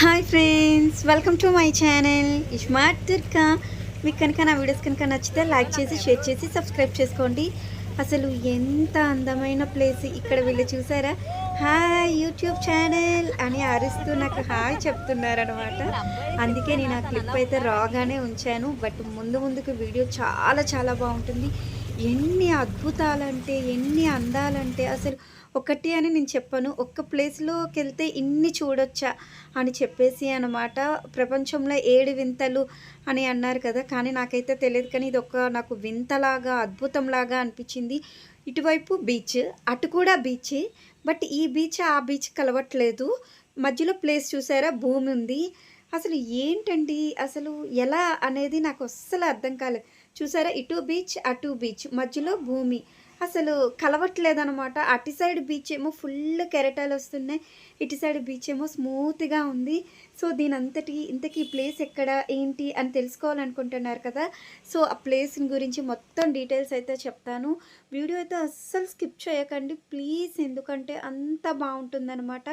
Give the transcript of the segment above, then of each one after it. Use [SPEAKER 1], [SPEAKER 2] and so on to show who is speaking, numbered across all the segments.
[SPEAKER 1] Hi friends welcome to my channel. Ismart Durga. మీకు కనుక నా వీడియోస్ కనుక నచ్చితే లైక్ చేసి షేర్ చేసి సబ్స్క్రైబ్ చేసుకోండి. అసలు ఎంత అందమైన ప్లేస్ ఇక్కడ వీళ్ళు చూసారా? హాయ్ యూట్యూబ్ ఛానల్ అని అరుస్తూ నాకు హాయ్ చెప్తున్నారనమాట అందుకే నేను ఆ క్లిప్ అయితే రాగానే ఉంచాను. బట్ ముందు ముందుకు వీడియో చాలా చాలా బాగుంటుంది. ఎన్ని అద్భుతాలంటే ఎన్ని అందాలంటే అసలు ఒకటి అని నేను చెప్పను. ఒక్క ప్లేస్లోకి వెళ్తే ఇన్ని చూడొచ్చా అని చెప్పేసి అనమాట ప్రపంచంలో ఏడు వింతలు అని అన్నారు కదా కానీ నాకైతే తెలియదు. కానీ ఇది ఒక నాకు వింతలాగా అద్భుతంలాగా అనిపించింది. ఇటువైపు బీచ్ అటు కూడా బీచ్ బట్ ఈ బీచ్ ఆ బీచ్ కలవట్లేదు. మధ్యలో ప్లేస్ చూసారా? భూమి ఉంది. అసలు ఏంటండి? అసలు ఎలా అనేది నాకు అస్సలు అర్థం కాలేదు. చూసారా? ఇటు బీచ్ అటు బీచ్ మధ్యలో భూమి. అసలు కలవట్లేదనమాట అటు సైడ్ బీచ్ ఏమో ఫుల్ కెరటాలు వస్తున్నాయి. ఇటు సైడ్ బీచ్ ఏమో స్మూత్గా ఉంది. సో దీని అంతటి ఇంతకీ ప్లేస్ ఎక్కడ ఏంటి అని తెలుసుకోవాలనుకుంటున్నారు కదా? సో ఆ ప్లేస్ గురించి మొత్తం డీటెయిల్స్ అయితే చెప్తాను. వీడియో అయితే అస్సలు స్కిప్ చేయకండి. ప్లీజ్ ఎందుకంటే అంత బాగుంటుందన్నమాట.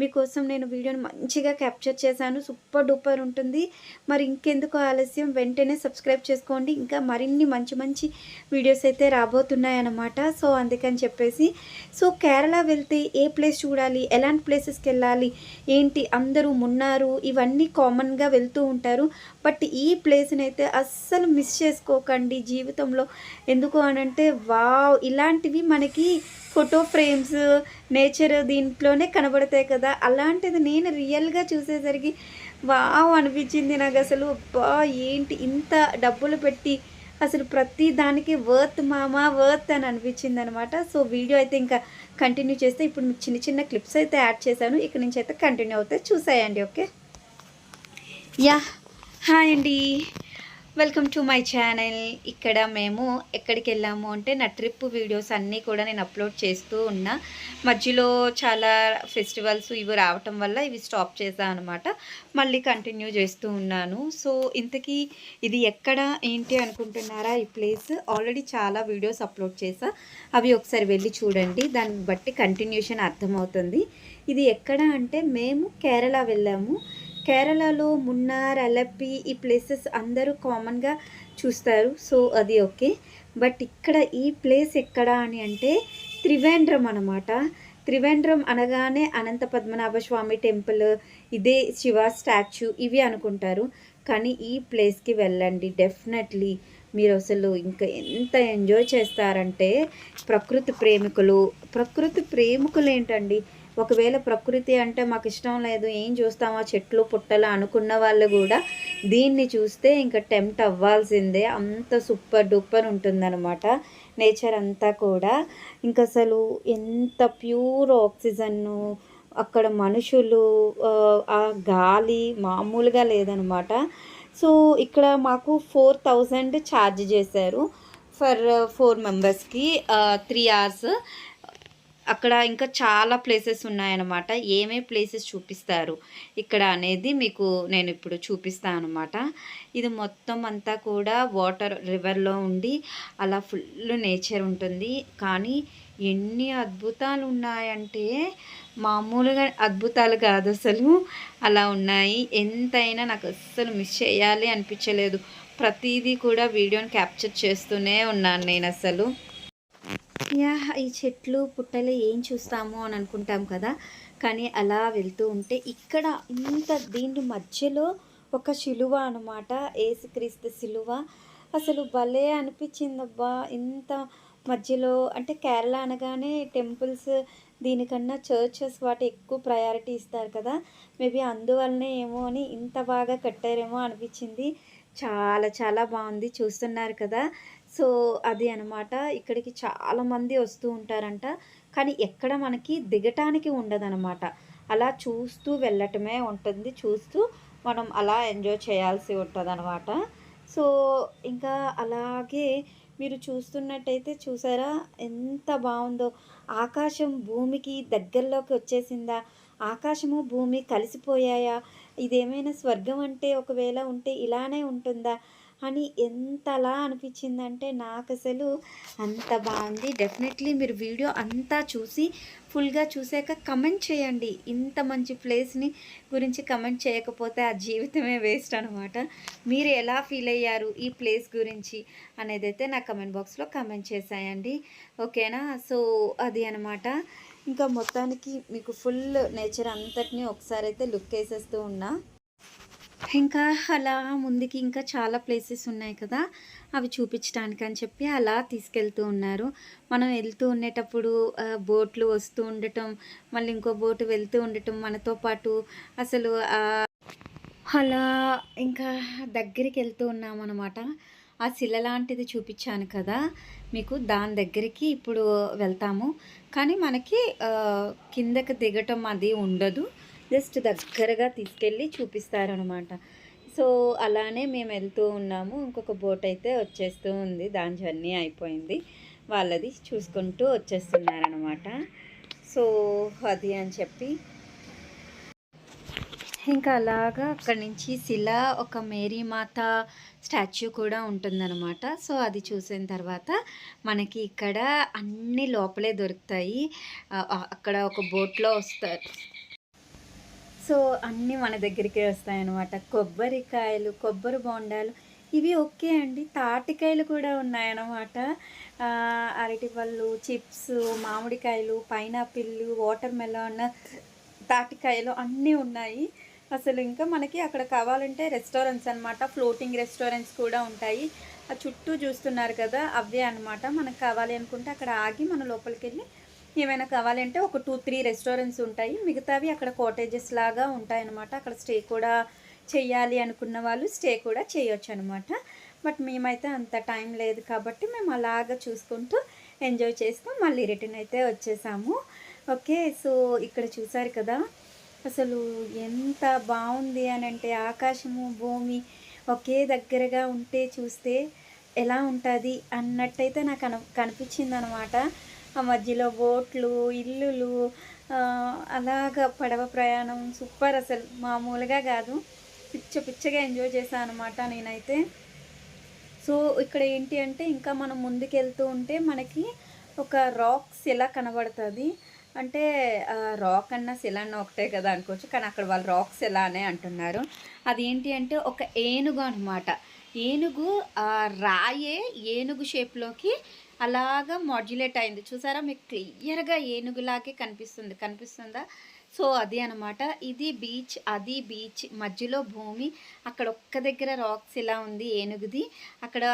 [SPEAKER 1] మీకోసం నేను వీడియోని మంచిగా క్యాప్చర్ చేశాను. సూపర్ డూపర్ ఉంటుంది. మరి ఇంకెందుకు ఆలస్యం? వెంటనే సబ్స్క్రైబ్ చేసుకోండి. ఇంకా మరిన్ని మంచి మంచి వీడియోస్ అయితే రాబోతున్నాయన్నమాట. సో అందుకని చెప్పేసి. సో కేరళ వెళ్తే ఏ ప్లేస్ చూడాలి? ఎలాంటి ప్లేసెస్కి వెళ్ళాలి? ఏంటి? అందరూ మున్నారు. ఇవన్నీ కామన్గా వెళ్తూ ఉంటారు. బట్ ఈ ప్లేస్ని అయితే అస్సలు మిస్ చేసుకోకండి జీవితంలో. ఎందుకు అనంటే వావ్ ఇలాంటివి మనకి ఫోటో ఫ్రేమ్స్ నేచర్ దీంట్లోనే కనబడతాయి కదా. అలాంటిది నేను రియల్గా చూసేసరికి వావ్ అనిపించింది నాకు అసలు. అబ్బా ఏంటి ఇంత డబ్బులు పెట్టి అసలు ప్రతి దానికి వర్త్ మామా వర్త్ అని అనిపించింది అనమాట సో వీడియో అయితే ఇంకా కంటిన్యూ చేస్తే ఇప్పుడు మీకు చిన్న చిన్న క్లిప్స్ అయితే యాడ్ చేశాను. ఇక్కడ నుంచి అయితే కంటిన్యూ అవుతాయి చూసాయండి ఓకే యా హాయ్ అండి. వెల్కమ్ టు మై ఛానల్ ఇక్కడ మేము ఎక్కడికి వెళ్ళాము అంటే నా ట్రిప్ వీడియోస్ అన్నీ కూడా నేను అప్లోడ్ చేస్తూ ఉన్నా. మధ్యలో చాలా ఫెస్టివల్స్ ఇవి రావటం వల్ల ఇవి స్టాప్ చేశాను అనమాట మళ్ళీ కంటిన్యూ చేస్తూ ఉన్నాను. సో ఇంతకీ ఇది ఎక్కడ ఏంటి అనుకుంటున్నారా? ఈ ప్లేస్ ఆల్రెడీ చాలా వీడియోస్ అప్లోడ్ చేసా అవి ఒకసారి వెళ్ళి చూడండి. దాన్ని బట్టి కంటిన్యూషన్ అర్థమవుతుంది. ఇది ఎక్కడ అంటే మేము కేరళ వెళ్ళాము. కేరళలో మున్నార్ అలప్పి ఈ ప్లేసెస్ అందరూ కామన్గా చూస్తారు. సో అది ఓకే బట్ ఇక్కడ ఈ ప్లేస్ ఎక్కడ అని అంటే త్రివేంద్రం అనమాట త్రివేంద్రం అనగానే అనంత పద్మనాభ స్వామి టెంపుల్ ఇదే శివ స్టాచ్యూ ఇవి అనుకుంటారు. కానీ ఈ ప్లేస్కి వెళ్ళండి. డెఫినెట్లీ మీరు అసలు ఇంకా ఎంత ఎంజాయ్ చేస్తారంటే ప్రకృతి ప్రేమికులు ప్రకృతి ప్రేమికులు ఏంటండి? ఒకవేళ ప్రకృతి అంటే మాకు ఇష్టం లేదు ఏం చూస్తామా చెట్లు పుట్టలు అనుకున్న వాళ్ళు కూడా దీన్ని చూస్తే ఇంకా టెంప్ట్ అవ్వాల్సిందే. అంత సూపర్ డూపర్ ఉంటుందన్నమాట నేచర్ అంతా కూడా. ఇంకా అసలు ఎంత ప్యూర్ ఆక్సిజన్ను అక్కడ మనుషులు ఆ గాలి మామూలుగా లేదనమాట సో ఇక్కడ మాకు ఫోర్ థౌజండ్ ఛార్జ్ చేశారు ఫర్ ఫోర్ మెంబర్స్కి త్రీ అవర్స్. అక్కడ ఇంకా చాలా ప్లేసెస్ ఉన్నాయన్నమాట. ఏమే ప్లేసెస్ చూపిస్తారు? ఇక్కడ అనేది మీకు నేను ఇప్పుడు చూపిస్తాను అనమాట ఇది మొత్తం అంతా కూడా వాటర్ రివర్లో ఉండి అలా ఫుల్ నేచర్ ఉంటుంది. కానీ ఎన్ని అద్భుతాలు ఉన్నాయంటే మామూలుగా అద్భుతాలు కాదు అసలు. అలా ఉన్నాయి. ఎంతైనా నాకు అస్సలు మిస్ చేయాలి అనిపించలేదు. ప్రతిదీ కూడా వీడియోని క్యాప్చర్ చేస్తూనే ఉన్నాను నేను అసలు. యా ఈ చెట్లు పుట్టలు ఏం చూస్తాము అని అనుకుంటాం కదా. కానీ అలా వెళ్తూ ఉంటే ఇక్కడ ఇంత దీని మధ్యలో ఒక శిలువ అనమాట ఏసుక్రీస్తు శిలువ. అసలు భలే అనిపించిందబ్బా ఇంత మధ్యలో అంటే కేరళ అనగానే టెంపుల్స్ దీనికన్నా చర్చెస్ వాటి ఎక్కువ ప్రయారిటీ ఇస్తారు కదా. మేబీ అందువల్లనే ఏమో అని ఇంత బాగా కట్టారేమో అనిపించింది. చాలా చాలా బాగుంది. చూస్తున్నారు కదా. సో అది అనమాట ఇక్కడికి చాలామంది వస్తూ ఉంటారంట. కానీ ఎక్కడ మనకి దిగటానికి ఉండదనమాట అలా చూస్తూ వెళ్ళటమే ఉంటుంది. చూస్తూ మనం అలా ఎంజాయ్ చేయాల్సి ఉంటుంది అనమాట సో ఇంకా అలాగే మీరు చూస్తున్నట్టయితే చూసారా? ఎంత బాగుందో. ఆకాశం భూమికి దగ్గరలోకి వచ్చేసిందా? ఆకాశము భూమి కలిసిపోయాయా? ఇదేమైనా స్వర్గం అంటే ఒకవేళ ఉంటే ఇలానే ఉంటుందా? అని ఎంతలా అనిపించిందంటే నాకు అసలు అంత బాగుంది. డెఫినెట్లీ మీరు వీడియో అంతా చూసి ఫుల్గా చూసాక కమెంట్ చేయండి. ఇంత మంచి ప్లేస్ని గురించి కమెంట్ చేయకపోతే ఆ జీవితమే వేస్ట్ అనమాట మీరు ఎలా ఫీల్ అయ్యారు ఈ ప్లేస్ గురించి అనేది అయితే నా కమెంట్ బాక్స్లో కమెంట్ చేశాయండి ఓకేనా? సో అది అనమాట ఇంకా మొత్తానికి మీకు ఫుల్ నేచర్ అంతటినీ ఒకసారి అయితే లుక్ వేసేస్తూ ఉన్నా. ఇంకా అలా ముందుకి ఇంకా చాలా ప్లేసెస్ ఉన్నాయి కదా అవి చూపించడానికి అని చెప్పి అలా తీసుకెళ్తూ ఉన్నారు. మనం వెళ్తూ ఉండేటప్పుడు బోట్లు వస్తూ ఉండటం మళ్ళీ ఇంకో బోటు వెళ్తూ ఉండటం మనతో పాటు అసలు అలా ఇంకా దగ్గరికి వెళ్తూ ఉన్నాం అనమాట ఆ శిల లాంటిది చూపించాను కదా మీకు దాని దగ్గరికి ఇప్పుడు వెళ్తాము. కానీ మనకి కిందకి దిగటం అది ఉండదు. జస్ట్ దగ్గరగా తీసుకెళ్ళి చూపిస్తారనమాట. సో అలానే మేము వెళ్తూ ఉన్నాము. ఇంకొక బోట్ అయితే వచ్చేస్తూ ఉంది. దాని జర్నీ అయిపోయింది. వాళ్ళది చూసుకుంటూ వచ్చేస్తున్నారనమాట. సో అది అని చెప్పి. ఇంకా అలాగా అక్కడి నుంచి శిలా ఒక మేరీ మాత స్టాచ్యూ కూడా ఉంటుందన్నమాట సో అది చూసిన తర్వాత మనకి ఇక్కడ అన్ని లోపలే దొరుకుతాయి. అక్కడ ఒక బోట్లో వస్తారు సో అన్నీ మన దగ్గరికి వస్తాయన్నమాట. కొబ్బరికాయలు కొబ్బరి బొండాలు ఇవి ఓకే అండి. తాటికాయలు కూడా ఉన్నాయన్నమాట. అరటిపళ్ళు చిప్స్ మామిడికాయలు పైనాపిల్ వాటర్ మెలాన్ తాటికాయలు అన్నీ ఉన్నాయి. అసలు ఇంకా మనకి అక్కడ కావాలంటే రెస్టారెంట్స్ అన్నమాట. ఫ్లోటింగ్ రెస్టారెంట్స్ కూడా ఉంటాయి. ఆ చుట్టూ చూస్తున్నారు కదా అవే అన్నమాట. మనకు కావాలి అనుకుంటే అక్కడ ఆగి మన లోపలికి వెళ్ళి ఏమైనా కావాలంటే ఒక టూ త్రీ రెస్టారెంట్స్ ఉంటాయి. మిగతావి అక్కడ కాటేజెస్ లాగా ఉంటాయన్నమాట. అక్కడ స్టే కూడా చేయాలి అనుకున్న వాళ్ళు స్టే కూడా చేయొచ్చు అనమాట బట్ మేమైతే అంత టైం లేదు కాబట్టి మేము అలాగా చూసుకుంటూ ఎంజాయ్ చేస్తూ మళ్ళీ రిటర్న్ అయితే వచ్చేసాము. ఓకే సో ఇక్కడ చూసారు కదా అసలు ఎంత బాగుంది అని అంటే ఆకాశము భూమి ఒకే దగ్గరగా ఉంటే చూస్తే ఎలా ఉంటుంది అన్నట్టయితే నాకు కన కనిపించింది అనమాట ఆ మధ్యలో బోట్లు ఇల్లులు అలాగ పడవ ప్రయాణం సూపర్ అసలు. మామూలుగా కాదు. పిచ్చ పిచ్చగా ఎంజాయ్ చేశాను అనమాట నేనైతే. సో ఇక్కడ ఏంటి అంటే ఇంకా మనం ముందుకెళ్తూ ఉంటే మనకి ఒక రాక్ శిల కనబడుతుంది? అంటే రాక్ అన్న శిల అన్న ఒకటే కదా అనుకోవచ్చు. కానీ అక్కడ వాళ్ళు రాక్ శిల అనే అంటున్నారు. అది ఏంటి అంటే ఒక ఏనుగు అనమాట ఏనుగు ఆ, రాయే ఏనుగు షేప్లోకి అలాగా మాడ్యులేట్ అయింది. చూసారా? మీకు క్లియర్గా ఏనుగులాగే కనిపిస్తుంది. కనిపిస్తుందా? సో అది అనమాట ఇది బీచ్ అది బీచ్ మధ్యలో భూమి. అక్కడ ఒక్క దగ్గర రాక్స్ ఇలా ఉంది ఏనుగుది. అక్కడ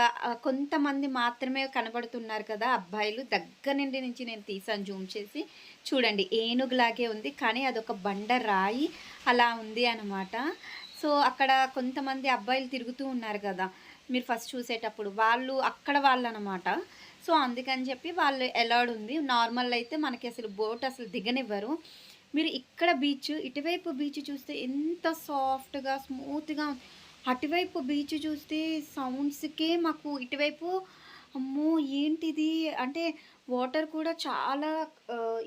[SPEAKER 1] కొంతమంది మాత్రమే కనబడుతున్నారు కదా అబ్బాయిలు. దగ్గర నుండి నుంచి నేను తీసాను జూమ్ చేసి. చూడండి ఏనుగులాగే ఉంది. కానీ అదొక బండ రాయి అలా ఉంది అనమాట సో అక్కడ కొంతమంది అబ్బాయిలు తిరుగుతూ ఉన్నారు కదా. మీరు ఫస్ట్ చూసేటప్పుడు వాళ్ళు అక్కడ వాళ్ళు అనమాట సో అందుకని చెప్పి వాళ్ళు అలౌడ్ ఉంది. నార్మల్ అయితే మనకి అసలు బోట్ అసలు దిగనివ్వరు. మీరు ఇక్కడ బీచ్ ఇటువైపు బీచ్ చూస్తే ఎంత సాఫ్ట్గా స్మూత్గా అటువైపు బీచ్ చూస్తే సౌండ్స్కే మాకు ఇటువైపు అమ్మో ఏంటిది? అంటే వాటర్ కూడా చాలా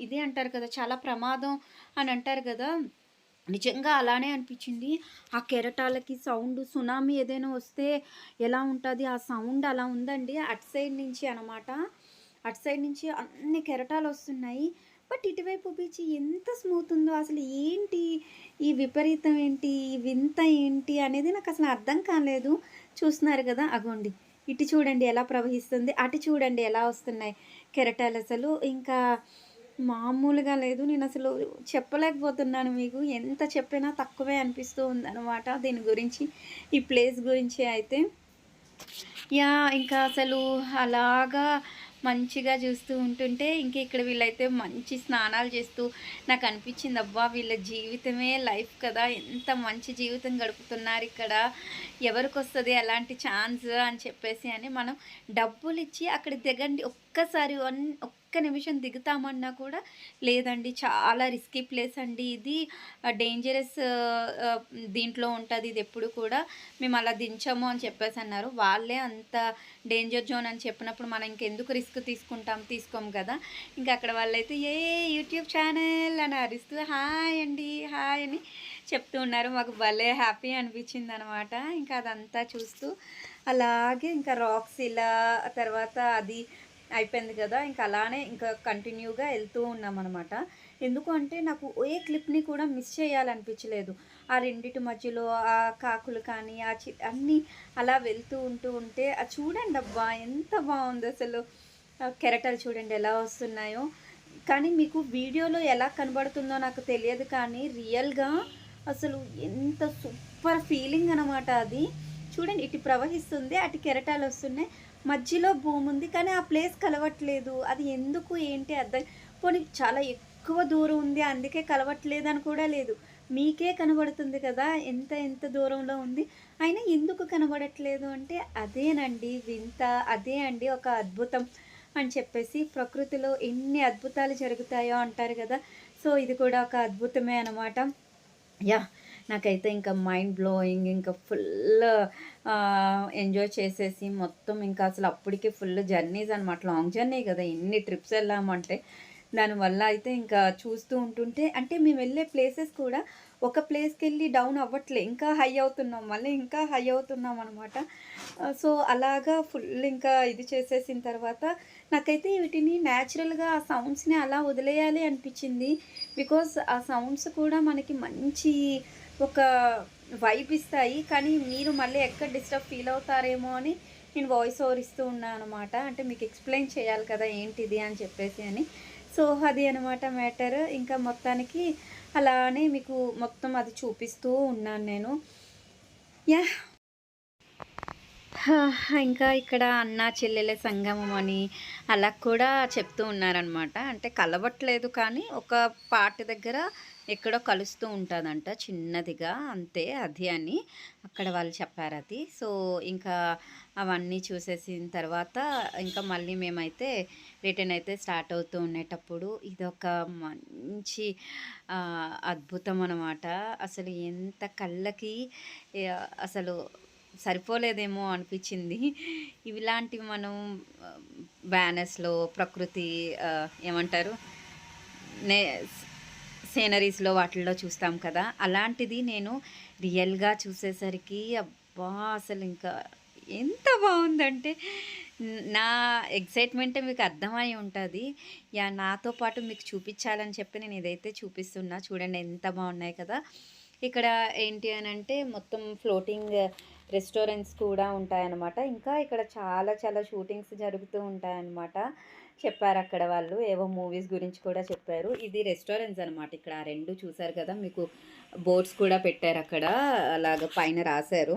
[SPEAKER 1] ఇదే అంటారు కదా చాలా ప్రమాదం అని అంటారు కదా. నిజంగా అలానే అనిపించింది. ఆ కెరటాలకి సౌండ్ సునామీ ఏదైనా వస్తే ఎలా ఉంటుంది? ఆ సౌండ్ అలా ఉందండి. అటు సైడ్ నుంచి అనమాట అటు సైడ్ నుంచి అన్ని కెరటాలు వస్తున్నాయి. బట్ ఇటువైపు బీచ్ ఎంత స్మూత్ ఉందో అసలు ఏంటి? ఈ విపరీతం ఏంటి? ఈ వింత ఏంటి? అనేది నాకు అసలు అర్థం కాలేదు. చూస్తున్నారు కదా? అగోండి. ఇటు చూడండి ఎలా ప్రవహిస్తుంది. అటు చూడండి ఎలా వస్తున్నాయి కెరటాలు అసలు. ఇంకా మామూలుగా లేదు. నేను అసలు చెప్పలేకపోతున్నాను మీకు. ఎంత చెప్పినా తక్కువే అనిపిస్తూ ఉందన్నమాట దీని గురించి. ఈ ప్లేస్ గురించి అయితే. యా ఇంకా అసలు అలాగా మంచిగా చూస్తూ ఉంటుంటే ఇంక ఇక్కడ వీళ్ళైతే మంచి స్నానాలు చేస్తూ నాకు అనిపించింది అబ్బా వీళ్ళ జీవితమే లైఫ్ కదా. ఎంత మంచి జీవితం గడుపుతున్నారు ఇక్కడ. ఎవరికి వస్తుంది అలాంటి ఛాన్స్ అని చెప్పేసి అని మనం డబ్బులు ఇచ్చి అక్కడ దిగండి. ఒక్కసారి వన్ ఒక్క ఒక్క నిమిషం దిగుతామన్నా కూడా లేదండి. చాలా రిస్కీ ప్లేస్ అండి ఇది. డేంజరస్ దీంట్లో ఉంటుంది ఇది ఎప్పుడు కూడా. మేము అలా దించాము అని చెప్పేసి అన్నారు. వాళ్ళే అంత డేంజర్ జోన్ అని చెప్పినప్పుడు మనం ఇంకెందుకు రిస్క్ తీసుకుంటాం? తీసుకోము కదా. ఇంకా అక్కడ వాళ్ళైతే ఏ యూట్యూబ్ ఛానల్ అని అరుస్తూ హాయ్ అండి హాయ్ అని చెప్తూ ఉన్నారు. మాకు భలే హ్యాపీ అనిపించింది అనమాట ఇంకా అదంతా చూస్తూ అలాగే ఇంకా రాక్స్ ఇలా తర్వాత అది అయిపోయింది కదా. ఇంకా అలానే ఇంకా కంటిన్యూగా వెళ్తూ ఉన్నాం అనమాట ఎందుకు అంటే నాకు ఏ క్లిప్ని కూడా మిస్ చేయాలనిపించలేదు. ఆ రెండిటి మధ్యలో ఆ కాకులు కానీ ఆ చి అన్నీ అలా వెళ్తూ ఉంటూ ఉంటే అది చూడండి అబ్బా ఎంత బాగుంది అసలు. కెరటలు కెరటాలు చూడండి ఎలా వస్తున్నాయో. కానీ మీకు వీడియోలో ఎలా కనబడుతుందో నాకు తెలియదు కానీ రియల్గా అసలు ఎంత సూపర్ ఫీలింగ్ అనమాట అది. చూడండి ఇటు ప్రవహిస్తుంది అటు కెరటాలు వస్తున్నాయి. మధ్యలో భూమి ఉంది కానీ ఆ ప్లేస్ కలవట్లేదు. అది ఎందుకు ఏంటి అర్థం? పోనీ చాలా ఎక్కువ దూరం ఉంది అందుకే కలవట్లేదు అని కూడా లేదు. మీకే కనబడుతుంది కదా ఎంత ఎంత దూరంలో ఉంది. అయినా ఎందుకు కనబడట్లేదు అంటే అదేనండి వింత అదే అండి ఒక అద్భుతం అని చెప్పేసి ప్రకృతిలో ఎన్ని అద్భుతాలు జరుగుతాయో అంటారు కదా. సో ఇది కూడా ఒక అద్భుతమే అనమాట యా నాకైతే ఇంకా మైండ్ బ్లోయింగ్ ఇంకా ఫుల్ ఎంజాయ్ చేసేసి మొత్తం ఇంకా అసలు అప్పటికే ఫుల్ జర్నీస్ అనమాట లాంగ్ జర్నీ కదా ఎన్ని ట్రిప్స్ వెళ్ళామంటే. దానివల్ల అయితే ఇంకా చూస్తూ ఉంటుంటే అంటే మేము వెళ్ళే ప్లేసెస్ కూడా ఒక ప్లేస్కి వెళ్ళి డౌన్ అవ్వట్లే. ఇంకా హై అవుతున్నాం మళ్ళీ ఇంకా హై అవుతున్నాం అనమాట సో అలాగా ఫుల్ ఇంకా ఇది చేసేసిన తర్వాత నాకైతే వీటిని న్యాచురల్గా ఆ సౌండ్స్ని అలా వదిలేయాలి అనిపించింది. బికాస్ ఆ సౌండ్స్ కూడా మనకి మంచి ఒక వైబ్ ఇస్తాయి కానీ మీరు మళ్ళీ ఎక్కడ డిస్టర్బ్ ఫీల్ అవుతారేమో అని నేను వాయిస్ ఓవర్ ఇస్తూ ఉన్నాను అనమాట అంటే మీకు ఎక్స్ప్లెయిన్ చేయాలి కదా ఏంటిది అని చెప్పేసి అని. సో అది అనమాట మ్యాటర్ ఇంకా మొత్తానికి అలానే మీకు మొత్తం అది చూపిస్తూ ఉన్నాను నేను. యా ఇంకా ఇక్కడ అన్న చెల్లెల సంగమం అని అలా కూడా చెప్తూ ఉన్నారనమాట అంటే కలవట్లేదు కానీ ఒక పాట దగ్గర ఎక్కడో కలుస్తూ ఉంటుందంట చిన్నదిగా అంతే అది అని అక్కడ వాళ్ళు చెప్పారు అది. సో ఇంకా అవన్నీ చూసేసిన తర్వాత ఇంకా మళ్ళీ మేమైతే రిటర్న్ అయితే స్టార్ట్ అవుతూ ఉండేటప్పుడు ఇదొక మంచి అద్భుతం అనమాట అసలు ఎంత కళ్ళకి అసలు సరిపోలేదేమో అనిపించింది. ఇలాంటివి మనం బ్యానర్స్లో ప్రకృతి ఏమంటారు నే సీనరీస్లో వాటిల్లో చూస్తాం కదా. అలాంటిది నేను రియల్గా చూసేసరికి అబ్బా అసలు ఇంకా ఎంత బాగుందంటే నా ఎగ్జైట్మెంటే మీకు అర్థమై ఉంటుంది. యా నాతో పాటు మీకు చూపించాలని చెప్పి నేను ఇదైతే చూపిస్తున్నా చూడండి ఎంత బాగున్నాయి కదా. ఇక్కడ ఏంటి అని అంటే మొత్తం ఫ్లోటింగ్ రెస్టారెంట్స్ కూడా ఉంటాయన్నమాట. ఇంకా ఇక్కడ చాలా చాలా షూటింగ్స్ జరుగుతూ ఉంటాయన్నమాట. చెప్పారు అక్కడ వాళ్ళు. ఏవో మూవీస్ గురించి కూడా చెప్పారు. ఇది రెస్టారెంట్స్ అనమాట ఇక్కడ ఆ రెండు చూసారు కదా మీకు బోర్డ్స్ కూడా పెట్టారు అక్కడ అలాగ పైన రాశారు.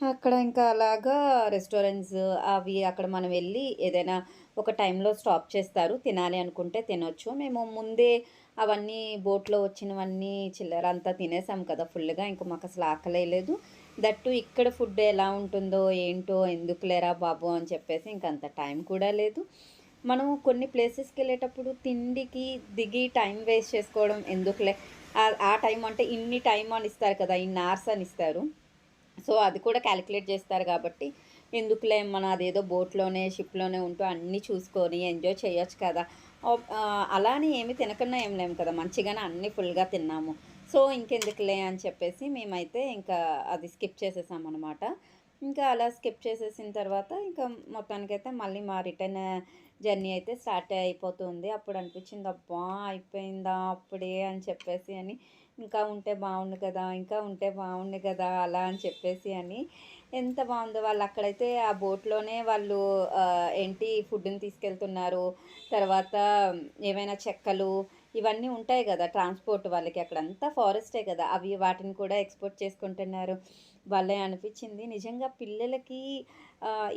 [SPEAKER 1] అక్కడ ఇంకా అలాగా రెస్టారెంట్స్ అవి అక్కడ మనం వెళ్ళి ఏదైనా ఒక టైంలో స్టాప్ చేస్తారు. తినాలి అనుకుంటే తినొచ్చు. మేము ముందే అవన్నీ బోట్లో వచ్చినవన్నీ చిల్లర అంతా తినేసాం కదా ఫుల్గా. ఇంకా మాకు అసలు ఆకలేదు దట్టు ఇక్కడ ఫుడ్ ఎలా ఉంటుందో ఏంటో ఎందుకు లేరా బాబు అని చెప్పేసి ఇంకంత టైం కూడా లేదు. మనం కొన్ని ప్లేసెస్కి వెళ్ళేటప్పుడు తిండికి దిగి టైం వేస్ట్ చేసుకోవడం ఎందుకులే? ఆ టైం అంటే ఇన్ని టైం అని ఇస్తారు కదా ఇన్ని అవర్స్ అని ఇస్తారు. సో అది కూడా క్యాలిక్యులేట్ చేస్తారు కాబట్టి ఎందుకులే మన అదేదో బోట్లోనే షిప్లోనే ఉంటూ అన్నీ చూసుకొని ఎంజాయ్ చేయొచ్చు కదా. అలా అని ఏమి తినకుండా ఏం లేము కదా మంచిగానే అన్నీ ఫుల్గా తిన్నాము. సో ఇంకెందుకులే అని చెప్పేసి మేమైతే ఇంకా అది స్కిప్ చేసేసాం అనమాట ఇంకా అలా స్కిప్ చేసేసిన తర్వాత ఇంకా మొత్తానికైతే మళ్ళీ మా రిటర్న్ జర్నీ అయితే స్టార్ట్ అయిపోతుంది. అప్పుడు అనిపించింది అబ్బా! అయిపోయిందా అప్పుడే అని చెప్పేసి అని ఇంకా ఉంటే బాగుండు కదా ఇంకా ఉంటే బాగుండు కదా అలా అని చెప్పేసి అని. ఎంత బాగుందో వాళ్ళు అక్కడైతే ఆ బోట్లోనే వాళ్ళు ఏంటి ఫుడ్ని తీసుకెళ్తున్నారు. తర్వాత ఏమైనా చెక్కలు ఇవన్నీ ఉంటాయి కదా ట్రాన్స్పోర్ట్ వాళ్ళకి అక్కడంతా ఫారెస్టే కదా అవి వాటిని కూడా ఎక్స్పోర్ట్ చేసుకుంటున్నారు. వాళ్ళే అనిపించింది. నిజంగా పిల్లలకి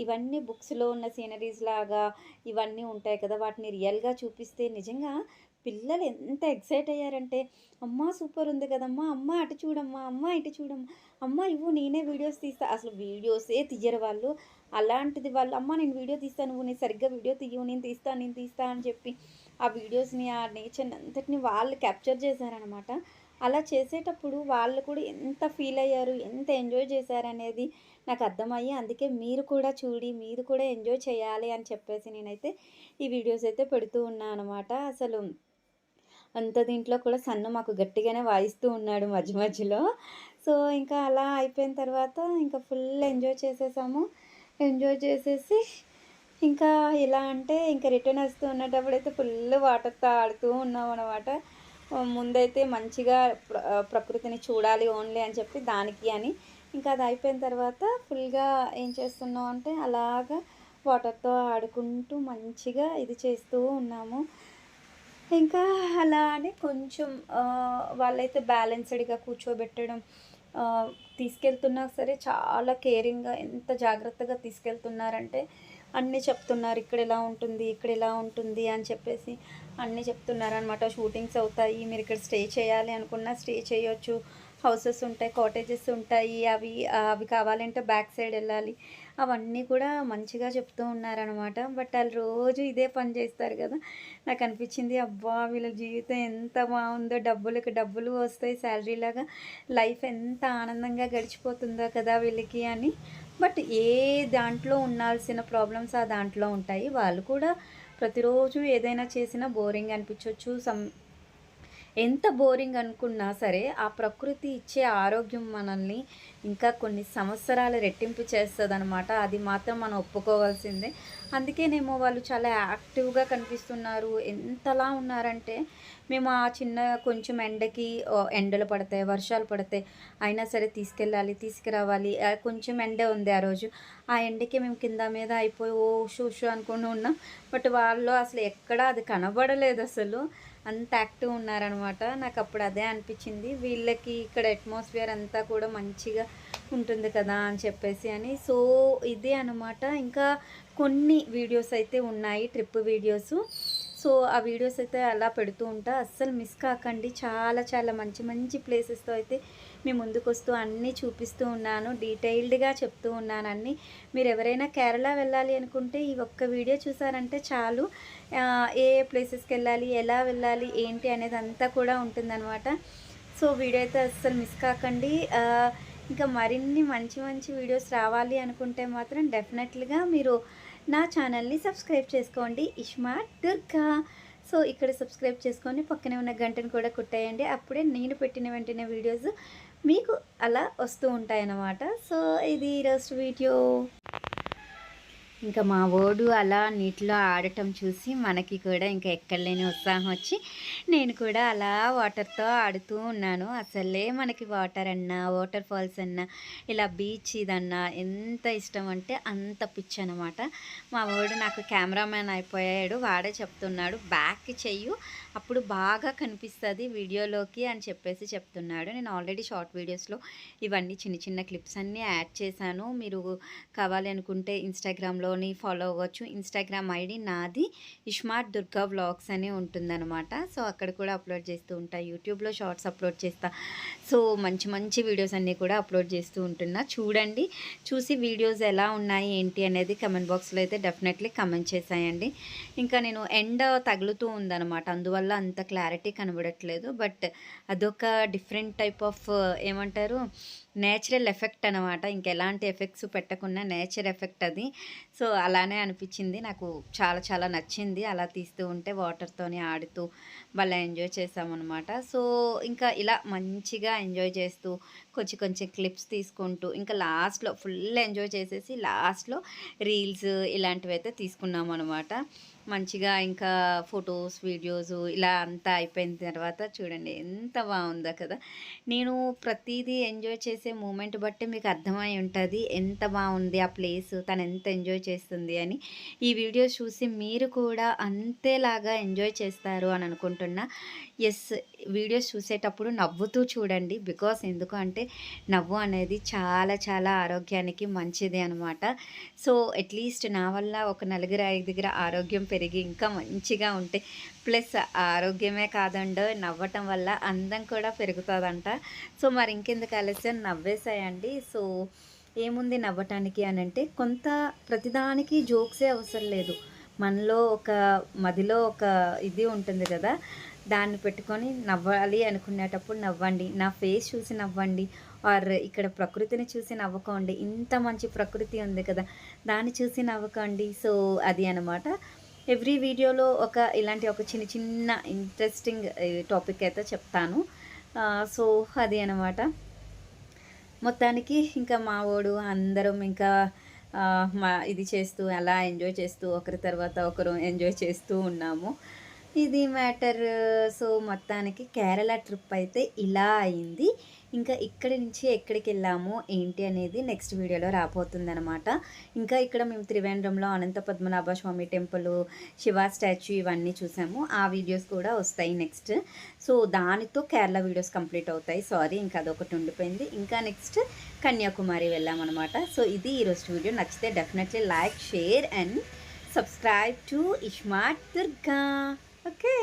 [SPEAKER 1] ఇవన్నీ బుక్స్లో ఉన్న సీనరీస్ లాగా ఇవన్నీ ఉంటాయి కదా వాటిని రియల్గా చూపిస్తే నిజంగా పిల్లలు ఎంత ఎక్సైట్ అయ్యారంటే అమ్మ సూపర్ ఉంది కదమ్మా అమ్మ అటు చూడమ్మా అమ్మ ఇటు చూడమ్మా అమ్మ ఇవ్వు నేనే వీడియోస్ తీస్తా. అసలు వీడియోసే తీయరు వాళ్ళు. అలాంటిది వాళ్ళు అమ్మ నేను వీడియో తీస్తాను నువ్వు నేను సరిగ్గా వీడియో తీయవు నేను తీస్తాను నేను తీస్తా అని చెప్పి ఆ వీడియోస్ని ఆ నేచర్ని అంతటిని వాళ్ళు క్యాప్చర్ చేశారనమాట. అలా చేసేటప్పుడు వాళ్ళు కూడా ఎంత ఫీల్ అయ్యారు ఎంత ఎంజాయ్ చేశారనేది నాకు అర్థమయ్యి అందుకే మీరు కూడా చూడి మీరు కూడా ఎంజాయ్ చేయాలి అని చెప్పేసి నేనైతే ఈ వీడియోస్ అయితే పెడుతూ ఉన్నాను అనమాట అసలు అంత దీంట్లో కూడా సన్ను మాకు గట్టిగానే వాయిస్తూ ఉన్నాడు మధ్య మధ్యలో. సో ఇంకా అలా అయిపోయిన తర్వాత ఇంకా ఫుల్ ఎంజాయ్ చేసేసాము. ఎంజాయ్ చేసేసి ఇంకా ఎలా అంటే ఇంకా రిటర్న్ వస్తూ ఉన్నప్పుడు అయితే ఫుల్ వాటర్తో ఆడుతూ ఉన్నాం అనమాట ముందైతే మంచిగా ప్రకృతిని చూడాలి ఓన్లీ అని చెప్పి దానికి అని. ఇంకా అది అయిపోయిన తర్వాత ఫుల్గా ఏం చేస్తున్నాం అంటే అలాగా వాటర్తో ఆడుకుంటూ మంచిగా ఇది చేస్తూ ఉన్నాము. ఇంకా అలా అని కొంచెం వాళ్ళైతే బ్యాలెన్స్డ్గా కూర్చోబెట్టడం తీసుకెళ్తున్నా సరే చాలా కేరింగ్గా ఎంత జాగ్రత్తగా తీసుకెళ్తున్నారంటే అన్నీ చెప్తున్నారు ఇక్కడ ఎలా ఉంటుంది ఇక్కడ ఎలా ఉంటుంది అని చెప్పేసి. అన్నీ చెప్తున్నారు అనమాట షూటింగ్స్ అవుతాయి మీరు ఇక్కడ స్టే చేయాలి అనుకున్నా స్టే చేయొచ్చు. హౌసెస్ ఉంటాయి కాటేజెస్ ఉంటాయి అవి అవి కావాలంటే బ్యాక్ సైడ్ వెళ్ళాలి. అవన్నీ కూడా మంచిగా చెప్తూ ఉన్నారనమాట బట్ వాళ్ళు రోజు ఇదే పని చేస్తారు కదా. నాకు అనిపించింది అబ్బా వీళ్ళ జీవితం ఎంత బాగుందో. డబ్బులకు డబ్బులు వస్తాయి శాలరీ లాగా. లైఫ్ ఎంత ఆనందంగా గడిచిపోతుందో కదా వీళ్ళకి అని. బట్ ఏ దాంట్లో ఉండాల్సిన ప్రాబ్లమ్స్ ఆ దాంట్లో ఉంటాయి. వాళ్ళు కూడా ప్రతిరోజు ఏదైనా చేసినా బోరింగ్ అనిపించవచ్చు సమ్ ఎంత బోరింగ్ అనుకున్నా సరే ఆ ప్రకృతి ఇచ్చే ఆరోగ్యం మనల్ని ఇంకా కొన్ని సంవత్సరాలు రెట్టింపు చేస్తుంది అనమాట అది మాత్రం మనం ఒప్పుకోవాల్సిందే. అందుకేనేమో వాళ్ళు చాలా యాక్టివ్గా కనిపిస్తున్నారు. ఎంతలా ఉన్నారంటే మేము ఆ చిన్న కొంచెం ఎండకి ఎండలు పడతాయి వర్షాలు పడతాయి. అయినా సరే తీసుకెళ్ళాలి తీసుకురావాలి. కొంచెం ఎండ ఉంది ఆ రోజు. ఆ ఎండకి మేము కింద మీద అయిపోయి ఓ షూ షూ అనుకుని ఉన్నాం. బట్ వాళ్ళు అసలు ఎక్కడా అది కనబడలేదు అసలు. అంత యాక్టివ్ ఉన్నారనమాట. నాకు అప్పుడు అదే అనిపించింది. వీళ్ళకి ఇక్కడ అట్మాస్ఫియర్ అంతా కూడా మంచిగా ఉంటుంది కదా అని చెప్పేసి అని. సో ఇదే అనమాట ఇంకా కొన్ని వీడియోస్ అయితే ఉన్నాయి ట్రిప్ వీడియోస్. సో ఆ వీడియోస్ అయితే అలా పెడుతూ ఉంటా. అస్సలు మిస్ కాకండి. చాలా చాలా మంచి మంచి ప్లేసెస్తో అయితే మీ ముందుకు వస్తూ అన్నీ చూపిస్తూ ఉన్నాను డీటెయిల్డ్గా చెప్తూ ఉన్నాను అన్నీ. మీరు ఎవరైనా కేరళ వెళ్ళాలి అనుకుంటే ఈ ఒక్క వీడియో చూసారంటే చాలు. ఏ ఏ ప్లేసెస్కి వెళ్ళాలి ఎలా వెళ్ళాలి ఏంటి అనేది అంతా కూడా ఉంటుందన్నమాట. సో వీడియో అయితే అస్సలు మిస్ కాకండి. ఇంకా మరిన్ని మంచి మంచి వీడియోస్ రావాలి అనుకుంటే మాత్రం డెఫినెట్లీగా మీరు నా ఛానల్ని సబ్స్క్రైబ్ చేసుకోండి. ఇష్మా దుర్గా. సో ఇక్కడ సబ్స్క్రైబ్ చేసుకొని పక్కనే ఉన్న గంటను కూడా కుట్టేయండి. అప్పుడే నేను పెట్టిన వెంటనే వీడియోస్ మీకు అలా వస్తూ ఉంటాయన్నమాట. సో ఇది ఈరోజు వీడియో. ఇంకా మా ఓడు అలా నీటిలో ఆడటం చూసి మనకి కూడా ఇంకా ఎక్కడలేని ఉత్సాహం వచ్చి నేను కూడా అలా వాటర్తో ఆడుతూ ఉన్నాను. అసలే మనకి వాటర్ అన్నా వాటర్ ఫాల్స్ అన్నా ఇలా బీచ్ ఇదన్నా ఎంత ఇష్టం అంటే అంత పిచ్చి అనమాట మా ఓడు నాకు కెమెరామ్యాన్ అయిపోయాడు వాడే చెప్తున్నాడు బ్యాక్ చెయ్యు అప్పుడు బాగా కనిపిస్తుంది వీడియోలోకి అని చెప్పేసి చెప్తున్నాడు. నేను ఆల్రెడీ షార్ట్ వీడియోస్లో ఇవన్నీ చిన్న చిన్న క్లిప్స్ అన్నీ యాడ్ చేశాను. మీరు కావాలి అనుకుంటే ఇన్స్టాగ్రామ్లోని ఫాలో అవ్వచ్చు. ఇన్స్టాగ్రామ్ ఐడి నాది ఇష్మార్ట్ దుర్గా వ్లాగ్స్ అని ఉంటుందన్నమాట. సో అక్కడ కూడా అప్లోడ్ చేస్తూ ఉంటా. యూట్యూబ్లో షార్ట్స్ అప్లోడ్ చేస్తా. సో మంచి మంచి వీడియోస్ అన్నీ కూడా అప్లోడ్ చేస్తూ ఉంటున్నా. చూడండి చూసి వీడియోస్ ఎలా ఉన్నాయి ఏంటి అనేది కమెంట్ బాక్స్లో అయితే డెఫినెట్లీ కమెంట్ చేశాయండి ఇంకా నేను ఎండ తగులుతూ ఉందన్నమాట. అందువల్ల అంత క్లారిటీ కనబడట్లేదు. బట్ అదొక డిఫరెంట్ టైప్ ఆఫ్ ఏమంటారు నేచురల్ ఎఫెక్ట్ అనమాట ఇంకెలాంటి ఎఫెక్ట్స్ పెట్టకుండా నేచర్ ఎఫెక్ట్ అది. సో అలానే అనిపించింది. నాకు చాలా చాలా నచ్చింది. అలా తీస్తూ ఉంటే వాటర్తోని ఆడుతూ వాళ్ళ ఎంజాయ్ చేసామన్నమాట. సో ఇంకా ఇలా మంచిగా ఎంజాయ్ చేస్తూ కొంచెం కొంచెం క్లిప్స్ తీసుకుంటూ ఇంకా లాస్ట్లో ఫుల్ ఎంజాయ్ చేసేసి లాస్ట్లో రీల్స్ ఇలాంటివి అయితే తీసుకున్నాం అనమాట మంచిగా ఇంకా ఫొటోస్ వీడియోస్ ఇలా అంతా అయిపోయిన తర్వాత చూడండి ఎంత బాగుందో కదా. నేను ప్రతిదీ ఎంజాయ్ చేసి మూమెంట్ బట్టి మీకు అర్థమై ఉంటుంది ఎంత బాగుంది ఆ ప్లేస్ తను ఎంత ఎంజాయ్ చేస్తుంది అని. ఈ వీడియోస్ చూసి మీరు కూడా అంతేలాగా ఎంజాయ్ చేస్తారు అని అనుకుంటున్నా. ఎస్ వీడియోస్ చూసేటప్పుడు నవ్వుతూ చూడండి. బికాస్ ఎందుకు అంటే నవ్వు అనేది చాలా చాలా ఆరోగ్యానికి మంచిది అనమాట సో అట్లీస్ట్ నా వల్ల ఒక నలుగురు ఐదుగురు ఆరోగ్యం పెరిగి ఇంకా మంచిగా ఉంటే ప్లస్ ఆరోగ్యమే కాదండో నవ్వటం వల్ల అందం కూడా పెరుగుతుందంట. సో మరి ఇంకెందుకు ఆలస్యం? నవ్వేశాయండి. సో ఏముంది నవ్వటానికి అని అంటే కొంత ప్రతిదానికి జోక్సే అవసరం లేదు. మనలో ఒక మదిలో ఒక ఇది ఉంటుంది కదా దాన్ని పెట్టుకొని నవ్వాలి అనుకునేటప్పుడు నవ్వండి. నా ఫేస్ చూసి నవ్వండి. ఆర్ ఇక్కడ ప్రకృతిని చూసి నవ్వుకోండి. ఇంత మంచి ప్రకృతి ఉంది కదా దాన్ని చూసి నవ్వుకోండి. సో అది అనమాట ఎవ్రీ వీడియోలో ఒక ఇలాంటి ఒక చిన్న చిన్న ఇంట్రెస్టింగ్ టాపిక్ అయితే చెప్తాను. సో అది అనమాట మొత్తానికి ఇంకా మా వాడు అందరం ఇంకా మా ఇది చేస్తూ అలా ఎంజాయ్ చేస్తూ ఒకరి తర్వాత ఒకరు ఎంజాయ్ చేస్తూ ఉన్నాము. ఇది మ్యాటర్. సో మొత్తానికి కేరళ ట్రిప్ అయితే ఇలా అయింది. ఇంకా ఇక్కడి నుంచి ఎక్కడికి వెళ్ళాము ఏంటి అనేది నెక్స్ట్ వీడియోలో రాబోతుందనమాట ఇంకా ఇక్కడ మేము త్రివేంద్రంలో అనంత పద్మనాభ స్వామి టెంపుల్ శివ స్టాచ్యూ ఇవన్నీ చూసాము. ఆ వీడియోస్ కూడా వస్తాయి నెక్స్ట్. సో దానితో కేరళ వీడియోస్ కంప్లీట్ అవుతాయి. సారీ ఇంకా అదొకటి ఉండిపోయింది. ఇంకా నెక్స్ట్ కన్యాకుమారి వెళ్ళామన్నమాట. సో ఇది ఈరోజు వీడియో. నచ్చితే definitely like share and subscribe to ismart Durga. Okay